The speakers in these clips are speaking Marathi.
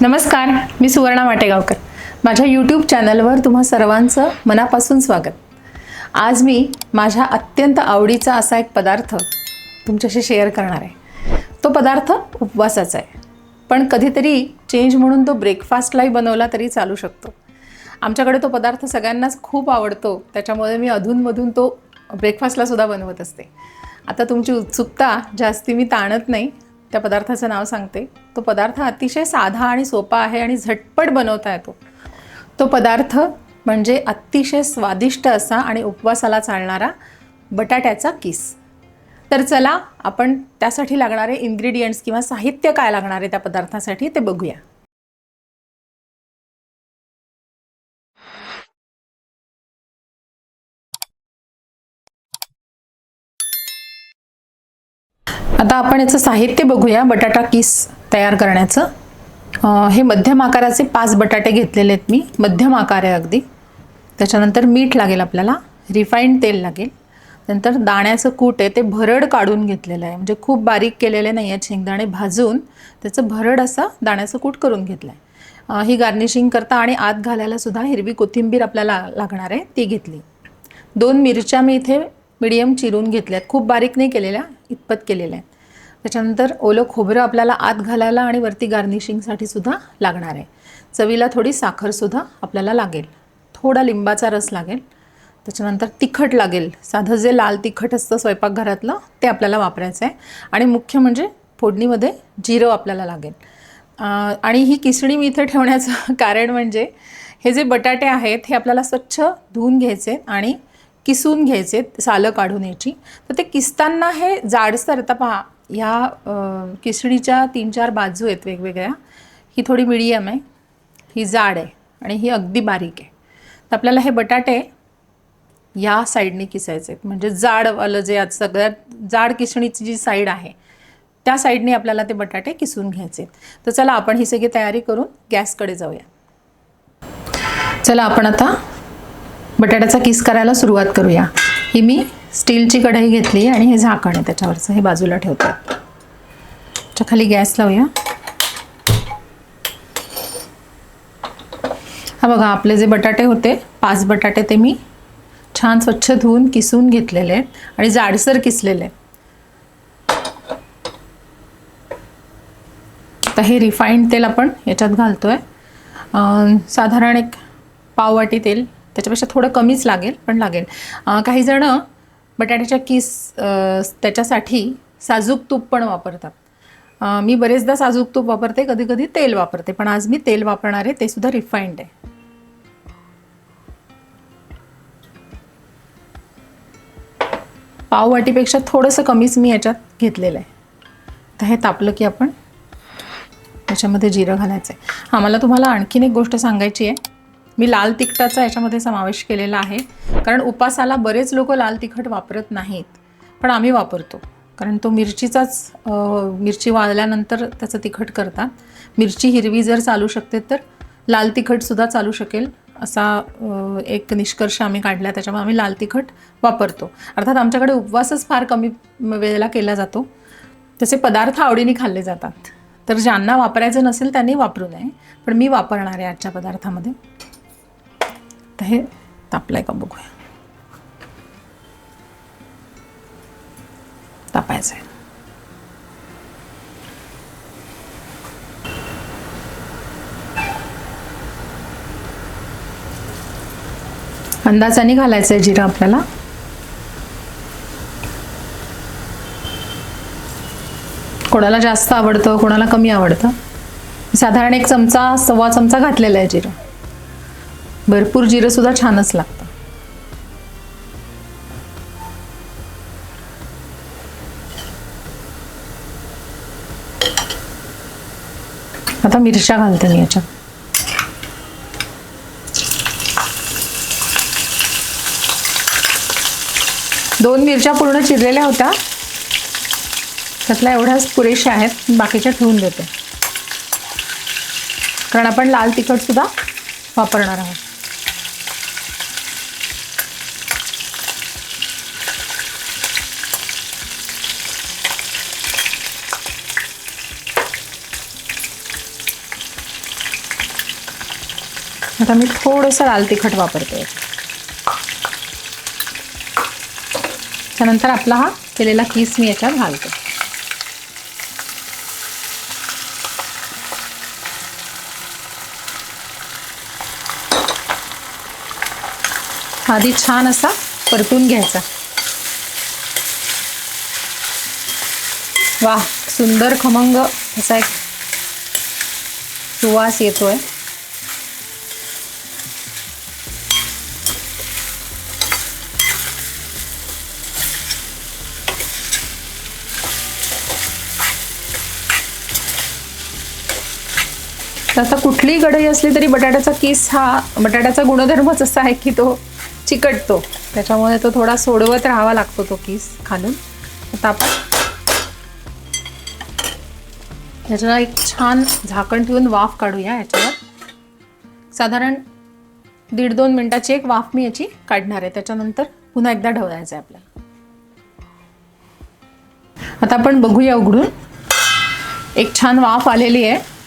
नमस्कार मी सुवर्णा वाटेगावकर माझ्या यूट्यूब चॅनलवर तुम्हा सर्वांचं मनापासून स्वागत. आज मी माझ्या अत्यंत आवडीचा असा एक पदार्थ तुमच्याशी शेअर करणार आहे. तो पदार्थ उपवासाचा आहे. पण कधीतरी चेंज म्हणून तो ब्रेकफास्टलाही बनवला तरी चालू शकतो. आमच्याकडे तो पदार्थ सगळ्यांनाच खूप आवडतो. त्याच्यामुळे मी अधूनमधून तो ब्रेकफास्टला सुद्धा बनवत असते. आता तुमची उत्सुकता जास्ती मी ताणत नाही. त्या पदार्थाचं नाव सांगते. तो पदार्थ अतिशय साधा आणि सोपा आहे आणि झटपट बनवता येतो. तो पदार्थ म्हणजे अतिशय स्वादिष्ट असा आणि उपवासाला चालणारा बटाट्याचा किस. तर चला आपण त्यासाठी लागणारे इन्ग्रेडियंट्स किंवा साहित्य काय लागणार आहे त्या पदार्थासाठी ते बघूया. आता आपण याचं साहित्य बघूया बटाटा किस तयार करण्याचं. हे मध्यम आकाराचे पाच बटाटे घेतलेले आहेत मी मध्यम आकार आहे अगदी. त्याच्यानंतर मीठ लागेल आपल्याला रिफाईंड तेल लागेल. नंतर दाण्याचं कूट आहे ते भरड काढून घेतलेलं आहे. म्हणजे खूप बारीक केलेले नाही आहेत शेंगदाणे भाजून त्याचं भरड असं दाण्याचं कूट करून घेतलं आहे ही गार्निशिंग करता आणि आत घालायला सुद्धा हिरवी कोथिंबीर आपल्याला लागणार आहे ती घेतली. दोन मिरच्या मी इथे मिडियम चिरून घेतल्यात. खूप बारीक नाही केलेल्या इतपत केलेल्या आहेत. त्याच्यानंतर ओलं खोबरं आपल्याला आत घालायला आणि वरती गार्निशिंगसाठी सुद्धा लागणार आहे. चवीला थोडी साखरसुद्धा आपल्याला लागेल. थोडा लिंबाचा रस लागेल. त्याच्यानंतर तिखट लागेल. साधं जे लाल तिखट असतं स्वयंपाकघरातलं ते आपल्याला वापरायचं आहे. आणि मुख्य म्हणजे फोडणीमध्ये जिरं आपल्याला लागेल. आणि ही किसणी मी इथं ठेवण्याचं कारण म्हणजे हे जे बटाटे आहेत हे आपल्याला स्वच्छ धुवून घ्यायचे आणि किसून घ्यायचे सालं काढून याची. तर ते किसताना हे जाडसर आता पहा ह्या किसणीच्या तीन चार बाजू आहेत वेगवेगळ्या. ही थोडी मिडियम आहे. ही जाड आहे आणि ही अगदी बारीक आहे. तर आपल्याला हे बटाटे या साईडने किसायचे आहेत. म्हणजे जाडवालं जे आज सगळ्यात जाड किसणीची जी साईड आहे त्या साईडने आपल्याला ते बटाटे किसून घ्यायचे तर चला आपण ही सगळी तयारी करून गॅसकडे जाऊया. चला आपण आता बटाट्याचा किस करायला सुरुवात करूया. ही मी स्टीलची कढई घेतली आणि हे झाकण आहे त्याच्यावरचं. हे बाजूला ठेवतात त्याच्याखाली गॅस लावूया. हा बघा आपले जे बटाटे होते पाच बटाटे ते मी छान स्वच्छ धुवून किसून घेतलेले आहेत आणि जाडसर किसलेले आहेत. तर हे रिफाईंड तेल आपण याच्यात घालतो आहे साधारण एक पाववाटी तेल त्याच्यापेक्षा थोडं कमीच लागेल पण लागेल. काही जण बटाट्याच्या किस त्याच्यासाठी साजूक तूप पण वापरतात. मी बरेचदा साजूक तूप वापरते कधी कधी तेल वापरते पण आज मी तेल वापरणार आहे ते सुद्धा रिफाईंड आहे. पाववाटीपेक्षा थोडंसं कमीच मी याच्यात घेतलेलं आहे. तर हे तापलं की आपण त्याच्यामध्ये जिरं घालायचं आहे हां मला तुम्हाला आणखीन एक गोष्ट सांगायची आहे. मी लाल तिखटाचा याच्यामध्ये समावेश केलेला आहे. कारण उपासाला बरेच लोक लाल तिखट वापरत नाहीत पण आम्ही वापरतो. कारण तो मिरचीचाच मिरची वाळल्यानंतर त्याचं तिखट करतात. मिरची हिरवी जर चालू शकते तर लाल तिखटसुद्धा चालू शकेल असा एक निष्कर्ष आम्ही काढला त्याच्यामुळे आम्ही लाल तिखट वापरतो. अर्थात आमच्याकडे उपवासच फार कमी वेळेला केला जातो. तसे पदार्थ आवडीने खाल्ले जातात. तर ज्यांना वापरायचं नसेल त्यांनी वापरू नये पण मी वापरणार आहे आजच्या पदार्थामध्ये. तर हे तापलंय का बघूया. तापायचं आहे अंदाजाने घालायचं आहे जिरं आपल्याला. कोणाला जास्त आवडतं कोणाला कमी आवडतं. साधारण एक चमचा सव्वा चमचा घातलेला आहे जिरा. भरपूर जिरं सुद्धा छानच लागतं. आता मिरच्या घालते मी याच्यात. दोन मिरच्या पूर्ण चिरलेल्या होत्या. त्यातल्या एवढ्याच पुरेशा आहेत बाकीच्या ठेवून देते. कारण आपण लाल तिखट सुद्धा वापरणार आहोत. आता मी थोडंसं लाल तिखट वापरते. त्यानंतर आपला हा केलेला किस मी याच्यात घालते. आधी छान असा परतून घ्यायचा. वा सुंदर खमंग असा एक सुवास येतोय. तर आता कुठलीही कढई असली तरी बटाट्याचा किस हा बटाट्याचा गुणधर्मच असा आहे की तो चिकटतो. त्याच्यामुळे तो थोडा सोडवत राहावा लागतो तो किस खालून. आता आपण त्याच्याला एक छान झाकण ठेवून वाफ काढूया याच्यावर साधारण दीड दोन मिनिटाची एक वाफ मी याची काढणार आहे. त्याच्यानंतर पुन्हा एकदा ढवळायचं आहे आपल्याला. आता आपण बघूया उघडून. एक छान वाफ आलेली आहे.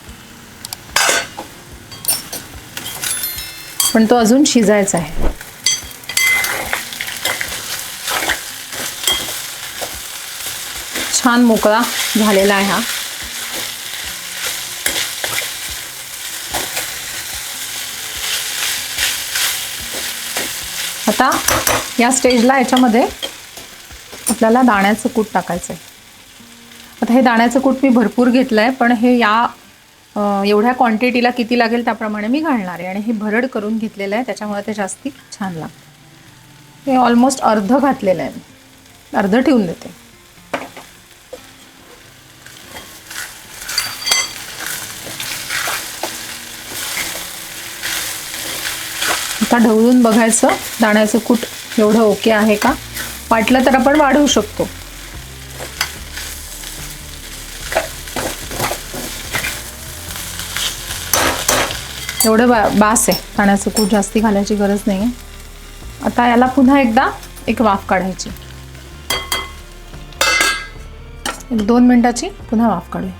पण तो अजून शिजायचा आहे. छान मोकळा झालेला आहे हा. आता या स्टेजला याच्यामध्ये आपल्याला दाण्याचं कूट टाकायचं आहे आता हे दाण्याचं कूट मी भरपूर घेतलं आहे पण हे या एवढ्या क्वांटिटीला किती लागेल त्याप्रमाणे मी घालणार आहे. आणि हे भरड करून घेतलेलं आहे त्याच्यामुळे ते जास्ती छान लागतं. हे ऑलमोस्ट अर्ध घातलेलं आहे. अर्ध ठेवून देते. आता ढवळून बघायचं दाण्याचं कूट एवढं ओके आहे का? वाटलं तर आपण वाढवू शकतो. एवढं बा बास आहे. पाण्याचं कूट जास्ती घालायची गरज नाही आहे आता याला पुन्हा एकदा एक वाफ काढायची. एक दोन मिनिटाची पुन्हा वाफ काढूया.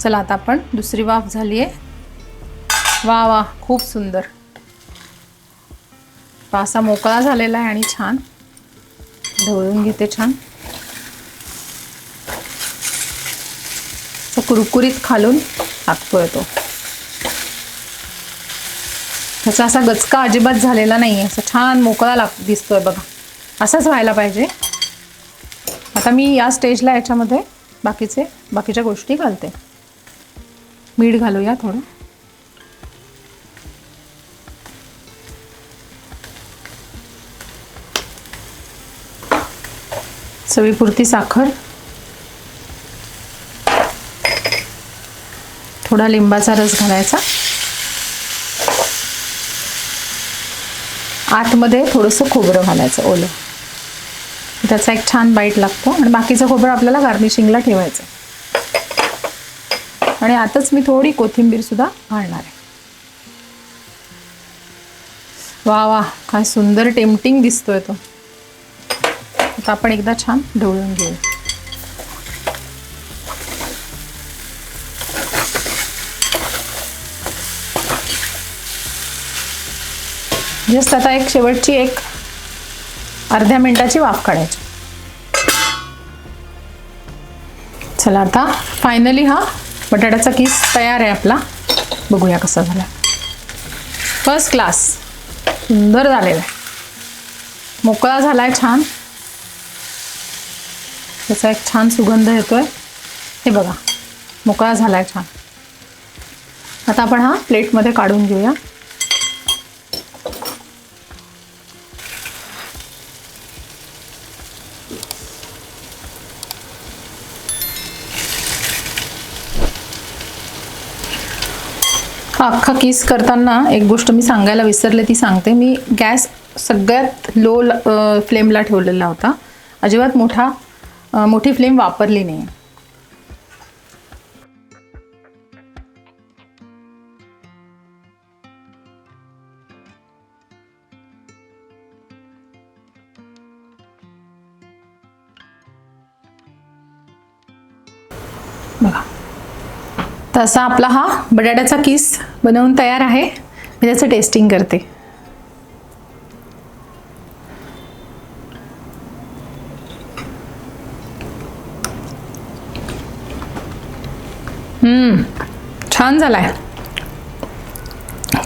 चला आता आपण दुसरी वाफ झाली आहे. वा वा खूप सुंदर. पासा मोकळा झालेला आहे आणि छान. ढवळून घेते छान. कुरकुरीत खालून टाकतोय तो त्याचा असा गचका अजिबात झालेला नाही आहे असं छान मोकळा लाग दिसतोय बघा. असंच व्हायला पाहिजे. आता मी या स्टेजला याच्यामध्ये बाकीचे बाकीच्या गोष्टी घालते. मीठ घालूया थोडं. चवीपुरती साखर. थोडा लिंबाचा रस घालायचा. आतमध्ये थोडंसं खोबरं घालायचं ओलं. त्याचा एक छान बाईट लागतो आणि बाकीचं खोबरं आपल्याला गार्निशिंगला ठेवायचं. आणि आताच मी थोडी कोथिंबीर सुद्धा घालणार आहे. वा वा काय सुंदर टेम्पटिंग दिसतोय तो. आता आपण एकदा छान ढवळून घेऊ म्हणजे जस्ट आता एक शेवटची एक अर्ध्या मिनिटाची वाफ काढायची. चला आता फायनली हा बटाट्याचा किस तयार आहे आपला. बघूया कसा झाला. फर्स्ट क्लास सुंदर झालेला आहे. मोकळा झाला आहे छान. त्याचा एक छान सुगंध येतोय. हे बघा. मोकळा झाला आहे छान. आता आपण हा प्लेटमध्ये काढून घेऊया. हा अख्खा किस करताना एक गोष्ट मी सांगायला विसरले ती सांगते. मी गॅस सगळ्यात लो फ्लेमला ठेवलेला होता. अजिबात मोठा मोठी फ्लेम वापरली नाही. बघा. तर असा आपला हा बटाट्याचा किस बनवून तयार आहे. मी त्याचं टेस्टिंग करते. हम्म, छान झालाय.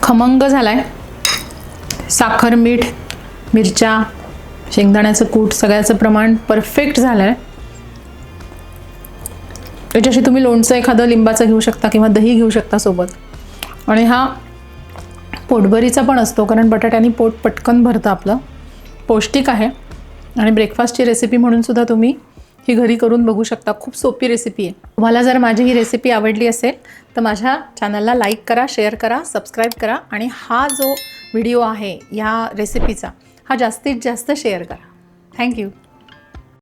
खमंग झालाय. साखर मीठ मिरच्या शेंगदाण्याचं कूट सगळ्याचं प्रमाण परफेक्ट झालं आहे याच्याशी तुम्ही लोणचं एखादं लिंबाचं घेऊ शकता किंवा दही घेऊ शकता सोबत. आणि हा पोटभरीचा पण असतो कारण बटाट्याने पोट पटकन भरतं आपलं. पौष्टिक आहे. आणि ब्रेकफास्टची रेसिपी म्हणूनसुद्धा तुम्ही ही घरी करून बघू शकता. खूप सोपी रेसिपी आहे. तुम्हाला जर माझी ही रेसिपी आवडली असेल तर माझ्या चॅनलला लाईक करा शेअर करा सबस्क्राईब करा. आणि हा जो व्हिडिओ आहे या रेसिपीचा हा जास्तीत जास्त शेअर करा. थँक्यू